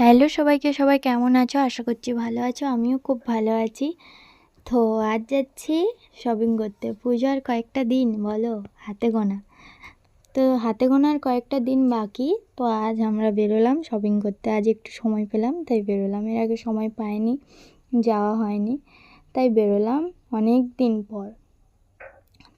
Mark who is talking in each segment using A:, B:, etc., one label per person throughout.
A: Hello সবাইকে, সবাই কেমন আছো? আশা করছি ভালো আছো, আমিও খুব ভালো আছি। তো আজ যাচ্ছি শপিং করতে। পুজোর কয়েকটা দিন, বলো, হাতে গোনা। তো হাতে গোনার কয়েকটা দিন বাকি। তো আজ আমরা বেরোলাম শপিং করতে। আজ একটু সময় পেলাম, তাই বেরোলাম। এর আগে সময় পাইনি, যাওয়া হয়নি, তাই বেরোলাম অনেক দিন পর।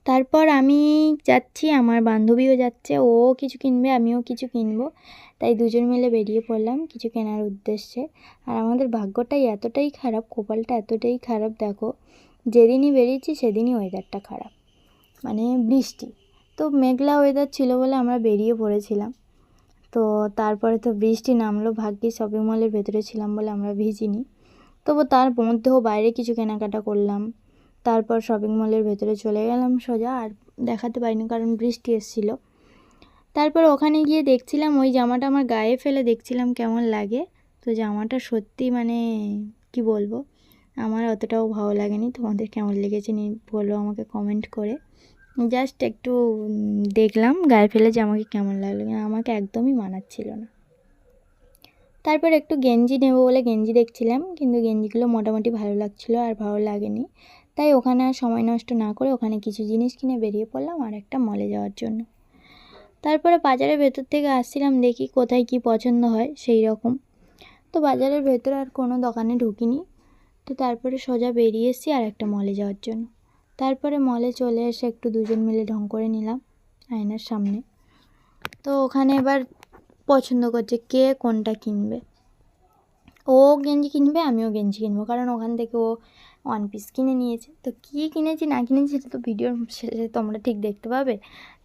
A: তারপর আমি যাচ্ছি, আমার বান্ধবীও যাচ্ছে, ও কিছু কিনবে, আমিও কিছু কিনবো। তাই দুজন মিলে বেরিয়ে পড়লাম কিছু কেনার উদ্দেশ্যে। আর আমাদের ভাগ্যটাই এতটাই খারাপ, কপালটা এতটাই খারাপ, দেখো, যেদিনই বেরিয়েছি সেদিনই ওয়েদারটা খারাপ। মানে বৃষ্টি। তো মেঘলা ওয়েদার ছিল বলে আমরা বেরিয়ে পড়েছিলাম। তো তারপরে তো বৃষ্টি নামলো, ভাগ্যে শপিং মলের ভেতরে ছিলাম বলে আমরা ভিজিনি। তবু তার মধ্যেও বাইরে কিছু কেনাকাটা করলাম। তারপর শপিং মলের ভেতরে চলে গেলাম সোজা, আর দেখাতে পারিনি কারণ বৃষ্টি এসেছিল। তারপর ওখানে গিয়ে দেখছিলাম ওই জামাটা আমার গায়ে ফেলে, দেখছিলাম কেমন লাগে। তো জামাটা সত্যি মানে কি বলব, আমার অতটাও ভালো লাগেনি। তোমাদের কেমন লেগেছে নি বলো আমাকে কমেন্ট করে। জাস্ট একটু দেখলাম গায়ে ফেলে যে আমাকে কেমন লাগল। আমাকে একদমই মানাচ্ছিল না। তারপর একটু গেঞ্জি নেব বলে গেঞ্জি দেখছিলাম, কিন্তু গেঞ্জিগুলো মোটামুটি ভালো লাগছিল আর ভালো লাগেনি। তাই ওখানে আর সময় নষ্ট না করে ওখানে কিছু জিনিস কিনে বেরিয়ে পড়লাম আর একটা মলে যাওয়ার জন্য। তারপরে বাজারের ভেতর থেকে আসছিলাম, দেখি কোথায় কি পছন্দ হয় সেই রকম। তো বাজারের ভেতরে আর কোনো দোকানে ঢুকিনি। তো তারপরে সোজা বেরিয়ে এসেছি আর একটা মলে যাওয়ার জন্য। তারপরে মলে চলে এসে একটু দুজন মিলে ঢং করে নিলাম আয়নার সামনে। তো ওখানে এবার পছন্দ করছে কে কোনটা কিনবে। ও গেঞ্জি কিনবে, আমিও গেঞ্জি কিনবো। কারণ ওখান থেকে ও ওয়ান পিস কিনে নিয়েছে। তো কী কিনেছি না কিনেছি সেটা তো ভিডিওর শেষে তোমরা ঠিক দেখতে পাবে।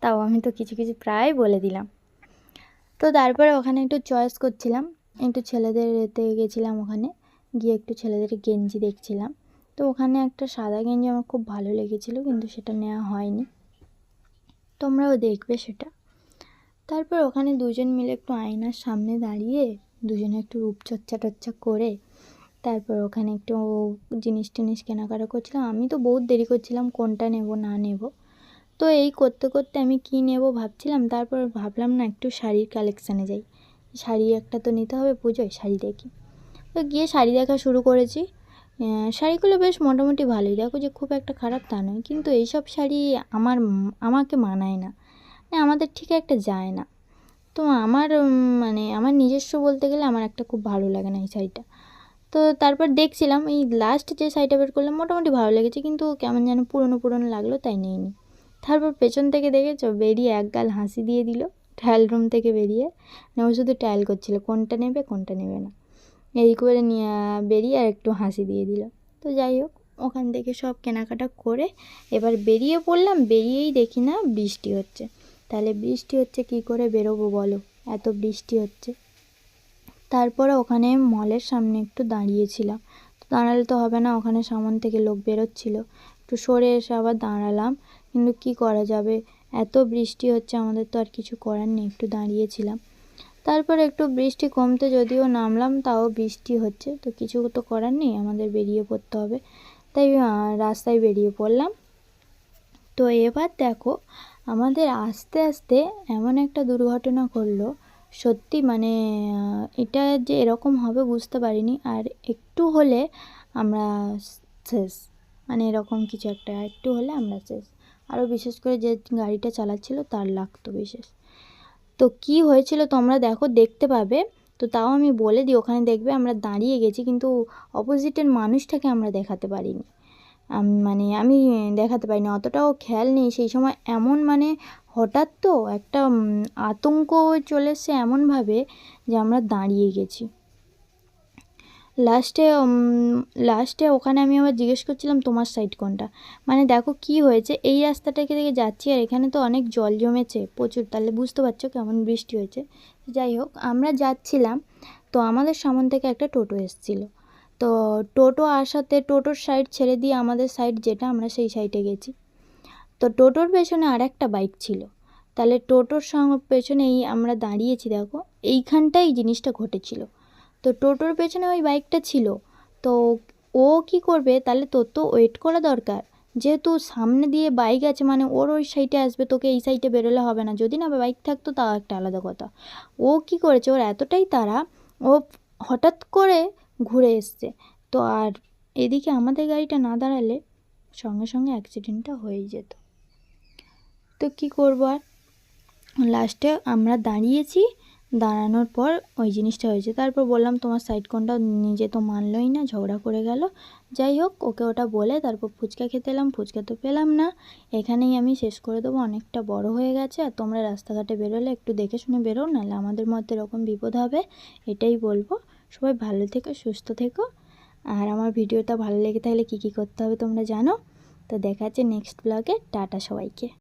A: তাও আমি তো কিছু কিছু প্রায় বলে দিলাম। তো তারপরে ওখানে একটু চয়েস করছিলাম। একটু ছেলেদের এতে গেছিলাম ওখানে। গিয়ে একটু ছেলেদের গেঞ্জি দেখছিলাম। তো ওখানে একটা সাদা গেঞ্জি আমার খুব ভালো লেগেছিলো, কিন্তু সেটা নেওয়া হয়নি। তোমরাও দেখবে সেটা। তারপর ওখানে দুজন মিলে একটু আয়নার সামনে দাঁড়িয়ে, দুজনে একটু রূপচর্চা টচ্চা করে তারপর ওখানে একটু জিনিস টিনিস কেনাকাটা করছিলাম। আমি তো বহুত দেরি করছিলাম কোনটা নেব, না নেব। তো এই করতে করতে আমি কী নেব ভাবছিলাম, তারপর ভাবলাম না একটু শাড়ির কালেকশানে যাই। শাড়ি একটা তো নিতে হবে পুজোয়, শাড়ি দেখি। তো গিয়ে শাড়ি দেখা শুরু করেছি। শাড়িগুলো বেশ মোটামুটি ভালোই। দেখো যে খুব একটা খারাপ তা নয়, কিন্তু এইসব শাড়ি আমার, আমাকে মানায় না। মানে আমাদের ঠিক একটা যায় না। তো আমার মানে আমার নিজস্ব বলতে গেলে আমার একটা খুব ভালো লাগে না এই শাড়িটা। তো তারপর দেখছিলাম এই লাস্ট যে শাড়িটা বের করলাম, মোটামুটি ভালো লেগেছে, কিন্তু কেমন যেন পুরনো পুরনো লাগল, তাই নিইনি। তারপর পেছন থেকে দেখেছ, বেরিয়ে এক গাল হাসি দিয়ে দিল ট্রায়াল রুম থেকে বেরিয়ে। মানে ও শুধু ট্রায়াল করছিল, কোনটা নেবে কোনটা নেবে না। এই করে নিয়ে বেরিয়ে আর একটু হাসি দিয়ে দিল। তো যাই হোক, ওখান থেকে সব কেনাকাটা করে এবার বেরিয়ে পড়লাম, বেরিয়েই দেখি না বৃষ্টি হচ্ছে। তাহলে বৃষ্টি হচ্ছে কি করে বেরোবো বলো? এত বৃষ্টি হচ্ছে। তারপরে ওখানে মলের সামনে একটু দাঁড়িয়েছিলাম। দাঁড়ালে তো হবে না, ওখানে সামন থেকে লোক বেরোচ্ছিল। একটু সরে এসে আবার দাঁড়ালাম, কিন্তু কি করা যাবে? এত বৃষ্টি হচ্ছে, আমাদের তো আর কিছু করার নেই, একটু দাঁড়িয়েছিলাম। তারপর একটু বৃষ্টি কমতে যদিও নামলাম, তাও বৃষ্টি হচ্ছে। তো কিছু তো করার নেই, আমাদের বেরিয়ে পড়তে হবে। তাই রাস্তায় বেরিয়ে পড়লাম। তো এবার দেখো, আমাদের আস্তে আস্তে এমন একটা দুর্ঘটনা ঘটলো সত্যি মানে এটা যে এরকম হবে বুঝতে পারিনি। আর একটু হলে আমরা শেষ। মানে এরকম কিছু একটা, একটু হলে আমরা শেষ। আরও বিশেষ করে যে গাড়িটা চালাচ্ছিল তার লাগতো বিশেষ। তো কি হয়েছিল তোমরা দেখো, দেখতে পাবে। তো তাও আমি বলে দিই, ওখানে দেখবে আমরা দাঁড়িয়ে গেছি, কিন্তু অপোজিটের মানুষটাকে আমরা দেখাতে পারিনি। মানে আমি দেখাতে পারিনি, অতটাও খেয়াল নেই। সেই সময় এমন মানে হঠাৎ তো একটা আতঙ্ক চলে এসছে এমনভাবে যে আমরা দাঁড়িয়ে গেছি। লাস্টে লাস্টে ওখানে আমি আবার জিজ্ঞেস করছিলাম, তোমার সাইড কোনটা? মানে দেখো কি হয়েছে, এই রাস্তাটাকে থেকে যাচ্ছি আর এখানে তো অনেক জল জমেছে প্রচুর, তাহলে বুঝতে পারছ কেমন বৃষ্টি হয়েছে। যাই হোক, আমরা যাচ্ছিলাম, তো আমাদের সামন থেকে একটা টোটো এসেছিল। তো টোটো আসাতে টোটোর সাইড ছেড়ে দিয়ে আমাদের সাইড যেটা, আমরা সেই সাইডে গেছি। তো টোটোর পেছনে আর একটা বাইক ছিল। তাহলে টোটোর সঙ্গে পেছনে এই আমরা দাঁড়িয়েছি দেখো, এইখানটাই জিনিসটা ঘটেছিল। তো টোটোর পেছনে ওই বাইকটা ছিল। তো ও কি করবে? তাহলে তোর তো ওয়েট করা দরকার। যেহেতু সামনে দিয়ে বাইক আছে মানে ওর ওই সাইডে আসবে, তোকে এই সাইডে বেরোলে হবে না। যদি না বাইক থাকতো, তাও একটা আলাদা কথা। ও কি করেছে? ওর এতটাই তারা ও হঠাৎ করে ঘুরে এসছে। তো আর এদিকে আমাদের গাড়িটা না দাঁড়ালে সঙ্গে সঙ্গে অ্যাক্সিডেন্টটা হয়েই যেত। তো কী করব আর? লাস্টে আমরা দাঁড়িয়েছি, দাঁড়ানোর পর ওই জিনিসটা হয়েছে। তারপর বললাম, তোমার সাইড কোনটা নিজে তো মানলই না, ঝগড়া করে গেল। যাই হোক, ওকে ওটা বলে তারপর ফুচকা খেতে এলাম। ফুচকা তো পেলাম না। এখানেই আমি শেষ করে দেবো। অনেকটা বড় হয়ে গেছে। আর তোমরা রাস্তাঘাটে বেরোলে একটু দেখে শুনে বেরো, নাহলে আমাদের মধ্যে এরকম বিপদ হবে। এটাই বলব। সবাই ভালো থেকো, সুস্থ থেকো। আর আমার ভিডিওটা ভালো লেগে থাকলে কী কী করতে হবে তোমরা জানো? তো দেখা হচ্ছে নেক্সট ব্লগে টাটা সবাইকে।